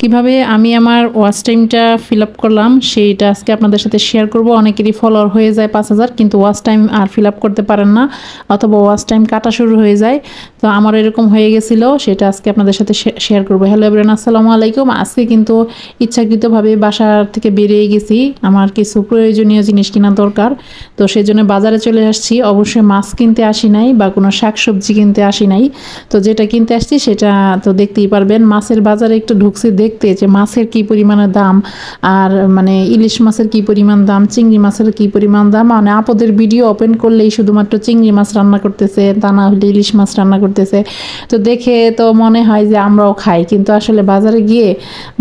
কীভাবে আমি আমার ওয়াচ টাইমটা ফিল আপ করলাম, সেইটা আজকে আপনাদের সাথে শেয়ার করব। অনেকেরই ফলোয়ার হয়ে যায় পাঁচ হাজার, কিন্তু ওয়াচ টাইম আর ফিল আপ করতে পারেন না, অথবা ওয়াচ টাইম কাটা শুরু হয়ে যায়। তো আমার এরকম হয়ে গেছিল, সেটা আজকে আপনাদের সাথে শেয়ার করব। হ্যালো এভরিয়ান আসসালামু আলাইকুম। আজকে কিন্তু ইচ্ছাকৃতভাবে বাসার থেকে বেরিয়ে গেছি। আমার কিছু প্রয়োজনীয় জিনিস কেনা দরকার, তো সেই জন্য বাজারে চলে আসছি। অবশ্যই মাছ কিনতে আসি নাই বা কোনো শাক সবজি কিনতে আসি নাই। তো যেটা কিনতে আসছি সেটা তো দেখতেই পারবেন, মাছের বাজারে একটু ঢুকছি দেখতে যে মাছের কি পরিমাণে দাম আর মানে ইলিশ মাছের কি পরিমাণ দাম, চিংড়ি মাছের কি পরিমাণ দাম মানে আপদের ভিডিও ওপেন করলেই শুধুমাত্র চিংড়ি মাছ রান্না করতেছে, তা না হলে ইলিশ মাছ রান্না করতেছে। তো দেখে তো মনে হয় যে আমরাও খাই, কিন্তু আসলে বাজারে গিয়ে,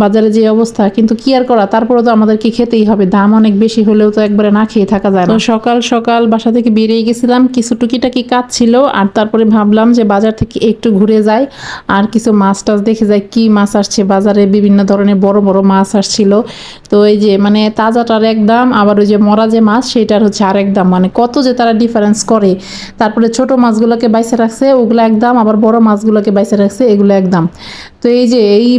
বাজারে যে অবস্থা, কিন্তু কি আর করা তারপরে তো আমাদেরকে খেতেই হবে, দাম অনেক বেশি হলেও তো একবারে না খেয়ে থাকা যায় না। সকাল সকাল বাসা থেকে বেরিয়ে গেছিলাম, কিছু টুকিটাকি কাজ ছিল, আর তারপরে ভাবলাম যে বাজার থেকে একটু ঘুরে যাই, আর কিছু মাছ টাছ দেখে যাই, কি মাছ আসছে বাজারে। বিভিন্ন ধরনের বড় বড় মাছ আসছিল। তো এই যে মানে তাজাটার এক দাম, আবার ওই যে মরা যে মাছ, সেটার হচ্ছে আরেক দাম। মানে কত যে তারা ডিফারেন্স করে। তারপরে ছোট মাছগুলোকে বাইসে রাখছে, ওগুলো একদম আবার বড় মাছগুলোকে বাইসে রাখছে, এগুলো একদম তো এই যে এই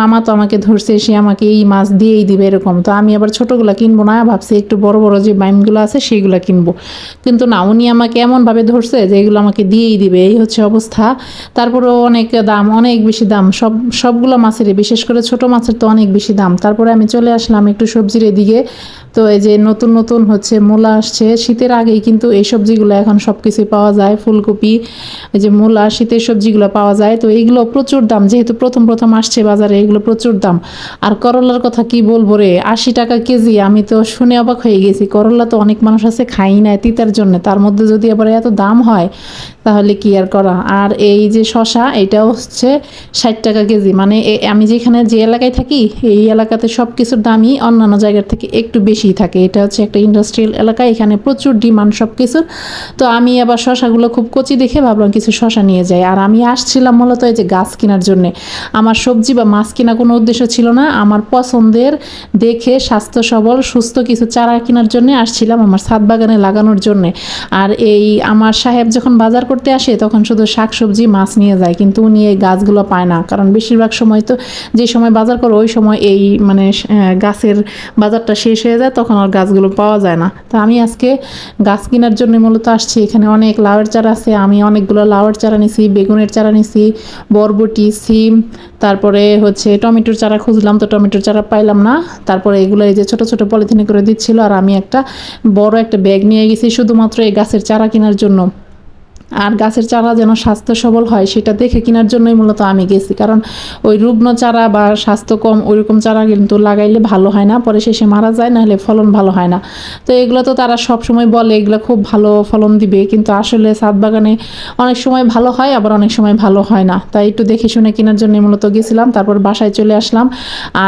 মামা তো আমাকে ধরছে, সে আমাকে এই মাছ দিয়েই দিবে এরকম। তো আমি আবার ছোটোগুলো কিনবো না, ভাবছি একটু বড় বড় যে বাইমগুলো আছে সেইগুলো কিনবো। কিন্তু না, উনি আমাকে এমনভাবে ধরছে যে এগুলো আমাকে দিয়েই দিবে, এই হচ্ছে অবস্থা। তারপরেও অনেক দাম, অনেক বেশি দাম, সব, সবগুলো মাছেরই, বিশেষ করে ছোট মাছের তো অনেক বেশি দাম। তারপরে আমি চলে আসলাম একটু সবজির এদিকে। তো এই যে নতুন নতুন হচ্ছে মূলা আসছে। শীতের আগেই কিন্তু এই সবজিগুলো এখন সব কিছুই পাওয়া যায়। ফুলকপি, এই যে মূলা, শীতের সবজিগুলো পাওয়া যায়। তো এইগুলো প্রচুর দাম। যেহেতু প্রথম প্রথম আসছে বাজারে, এগুলো প্রচুর দাম। আর করলার কথা কি বলব রে? আশি টাকা কেজি, আমি তো শুনে অবাক হয়ে গেছি। করলা তো অনেক মানুষ আছে, খাই না তিতার জন্য। তার মধ্যে যদি আবার এত দাম হয়, তাহলে কি আর করা? আর এই যে শশা এটাও হচ্ছে ষাট টাকা কেজি। মানে আমি যেখানে যে এলাকায় থাকি, এই এলাকাতে সব কিছুর দামই অন্যান্য জায়গার থেকে একটু বেশি থাকে। এটা হচ্ছে একটা ইন্ডাস্ট্রিয়াল এলাকা, এখানে প্রচুর ডিমান্ড সব কিছুর তো আমি আবার শশাগুলো খুব কচি দেখে ভাবলাম কিছু শশা নিয়ে যাই। আর আমি আসছিলাম মূলত এই যে গাছ কেনার জন্যে। আমার সবজি বা মাছ কেনা কোনো উদ্দেশ্য ছিল না। আমার পছন্দের দেখে স্বাস্থ্য সবল, সুস্থ কিছু চারা কেনার জন্যে আসছিলাম আমার ছাদ বাগানে লাগানোর জন্যে। আর এই আমার সাহেব যখন বাজার করতে আসে, তখন শুধু শাক সবজি মাছ নিয়ে যায়। কিন্তু উনি এই গাছগুলো পায় না। কারণ বেশিরভাগ সময় তো যে সময় বাজার করো, ওই সময় এই মানে গাছের বাজারটা শেষ হয়ে যায়, তখন আর গাছগুলো পাওয়া যায় না। তো আমি আজকে গাছ কেনার জন্য মূলত আসছি। এখানে অনেক লাউয়ের চারা আছে, আমি অনেকগুলো লাউয়ের চারা নিছি, বেগুনের চারা নিছি, বরবটি, সিম, তারপরে হচ্ছে টমেটোর চারা খুঁজলাম, তো টমেটোর চারা পাইলাম না। তারপরে এগুলো এই যে ছোটো ছোটো পলিথিনে করে দিচ্ছিল, আর আমি একটা বড় একটা ব্যাগ নিয়ে গেছি, শুধুমাত্র এই গাছের চারা কেনার জন্য। আর গাছের চারা যেন স্বাস্থ্য সবল হয়, সেটা দেখে কেনার জন্যই মূলত আমি গেছি। কারণ ওই রুগ্ন চারা বা স্বাস্থ্য কম, ওইরকম চারা কিন্তু লাগাইলে ভালো হয় না, পরে শেষে মারা যায়, নাহলে ফলন ভালো হয় না। তো এগুলো তো তারা সব সময় বলে, এগুলো খুব ভালো ফলন দিবে, কিন্তু আসলে সাত বাগানে অনেক সময় ভালো হয়, আবার অনেক সময় ভালো হয় না। তাই একটু দেখে শুনে কেনার জন্য মূলত গেছিলাম, তারপর বাসায় চলে আসলাম।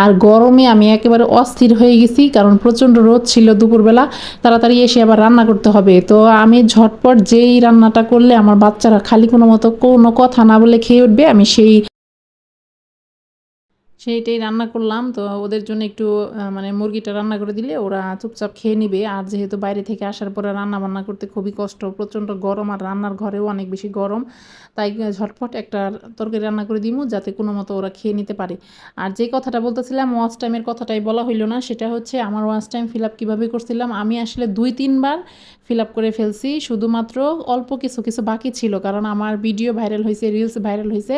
আর গরমে আমি একেবারে অস্থির হয়ে গেছি, কারণ প্রচণ্ড রোদ ছিল দুপুরবেলা, তাড়াতাড়ি এসে আবার রান্না করতে হবে। তো আমি ঝটপট যেই রান্নাটা করলে করলে আমার বাচ্চারা খালি কোনো মতো কোনো কথা না বলে খেয়ে উঠবে আমি সেই সেইটাই রান্না করলাম। তো ওদের জন্য একটু মানে মুরগিটা রান্না করে দিলে ওরা চুপচাপ খেয়ে নিবে। আর যেহেতু বাইরে থেকে আসার পরে রান্না বান্না করতে খুবই কষ্ট, প্রচণ্ড গরম আর রান্নার ঘরেও অনেক বেশি গরম। তাই ঝটপট একটা তরকারি রান্না করে দিমু যাতে কোনো মতো ওরা খেয়ে নিতে পারে। আর যে কথাটা বলতেছিলাম, ওয়াচ টাইমের কথাটাই বলা হইল না, সেটা হচ্ছে আমার ওয়াচ টাইম ফিল আপ কীভাবে করছিলাম, আমি আসলে দুই তিনবার ফিল আপ করে ফেলছি। শুধুমাত্র অল্প কিছু কিছু বাকি ছিল, কারণ আমার ভিডিও ভাইরাল হয়েছে রিলস ভাইরাল হয়েছে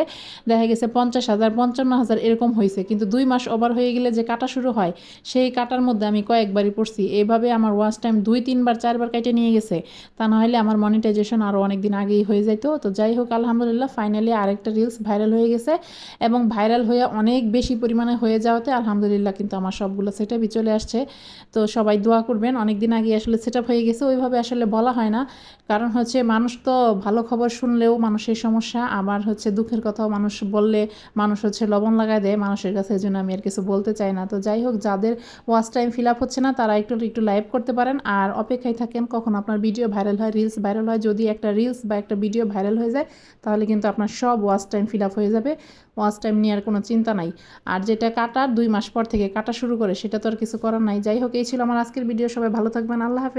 দেখা গেছে পঞ্চাশ হাজার, পঞ্চান্ন হাজার এরকম হয়েছে কিন্তু দুই মাস ওভার হয়ে গেলে যে কাটা শুরু হয়, সেই কাটার মধ্যে আমি কয়েকবারই পড়ছি। এইভাবে আমার ওয়াচ টাইম দুই, তিনবার, চারবার কেটে নিয়ে গেছে। তা নাহলে আমার মনিটাইজেশন আরও অনেক দিন আগেই হয়ে যেত তো যাই হোক, আলহামদুলিল্লাহ ফাইনালি আরেকটা রিলস ভাইরাল হয়ে গেছে। এবং ভাইরাল হয়ে অনেক বেশি পরিমাণে হয়ে যাওয়াতে আলহামদুলিল্লাহ কিন্তু আমার সবগুলো সেট আপই চলে আসছে। তো সবাই দোয়া করবেন অনেক দিন আগে আসলে সেট হয়ে গেছে। ওইভাবে আসলে বলা হয় না। কারণ হচ্ছে মানুষ তো ভালো খবর শুনলেও মানুষের সমস্যা। আবার হচ্ছে দুঃখের কথাও মানুষ বললে মানুষ হচ্ছে লবণ লাগায় দেয় মানুষের কাছে এই জন্য আমি আর কিছু বলতে চাই না। তো যাই হোক, যাদের ওয়াচ টাইম ফিল আপ হচ্ছে না, তারা একটু একটু লাইভ করতে পারেন। আর অপেক্ষায় থাকেন কখন আপনার ভিডিও ভাইরাল হয় রিলস ভাইরাল হয়। যদি একটা রিলস বা একটা ভিডিও ভাইরাল হয়ে যায়, তাহলে কিন্তু আপনার সব ওয়াচ টাইম ফিল আপ হয়ে যাবে। ওয়াচ টাইম নেওয়ার কোনো চিন্তা নাই। আর যেটা কাটার দুই মাস পর থেকে কাটা শুরু করে, সেটা তো আর কিছু করার নাই। যাই হোক, এই ছিল আমার আজকের ভিডিও সবাই ভালো থাকবেন। আল্লাহ হাফেজ।